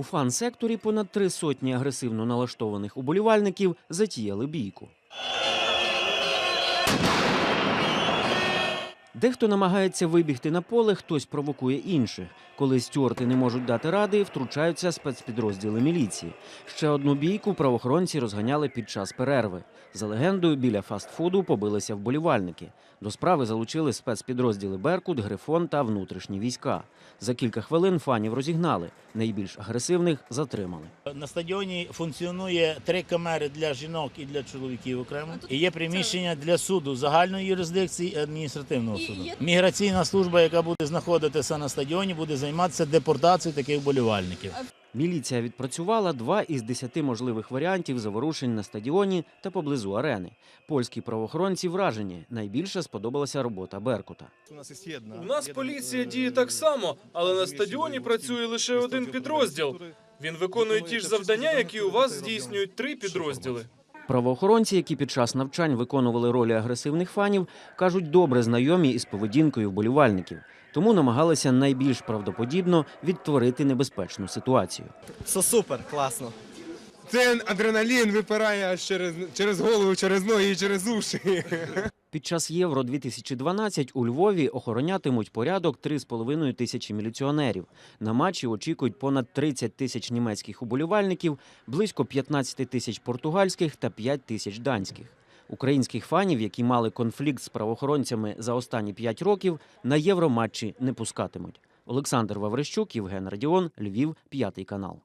У фан-секторі понад три сотні агресивно налаштованих уболівальників затіяли бійку. Дехто намагається вибігти на поле, хтось провокує інших. Коли стюарти не можуть дати ради, втручаються спецпідрозділи міліції. Ще одну бійку правоохоронці розганяли під час перерви. За легендою, біля фастфуду побилися вболівальники. До справи залучили спецпідрозділи Беркут, Грифон та внутрішні війська. За кілька хвилин фанів розігнали. Найбільш агресивних затримали. На стадіоні функціонує три камери для жінок і для чоловіків окремо. І є приміщення для суду загальної юрисдикції і адміністративного І суду. Міграційна служба, яка буде знаходитися на стадіоні, буде займатися депортацією таких вболівальників. Міліція відпрацювала два із десяти можливих варіантів заворушень на стадіоні та поблизу арени. Польські правоохоронці вражені. Найбільше сподобалася робота Беркута. У нас є. У нас поліція діє так само, але на стадіоні працює лише один підрозділ. Він виконує ті ж завдання, які у вас здійснюють три підрозділи. Правоохоронці, які під час навчань виконували ролі агресивних фанів, кажуть, добре знайомі із поведінкою вболівальників, тому намагалися найбільш правдоподібно відтворити небезпечну ситуацію. Все супер, класно. Це адреналін випирає аж через, через голову, через ноги і через уші. Під час Євро 2012 у Львові охоронятимуть порядок 3,5 тисячі міліціонерів. На матчі очікують понад 30 тисяч німецьких уболівальників, близько 15 тисяч португальських та 5 тисяч данських. Українських фанів, які мали конфлікт з правоохоронцями за останні 5 років, на євроматчі не пускатимуть. Олександр Ваврищук, Євген Радіон, Львів, п'ятий канал.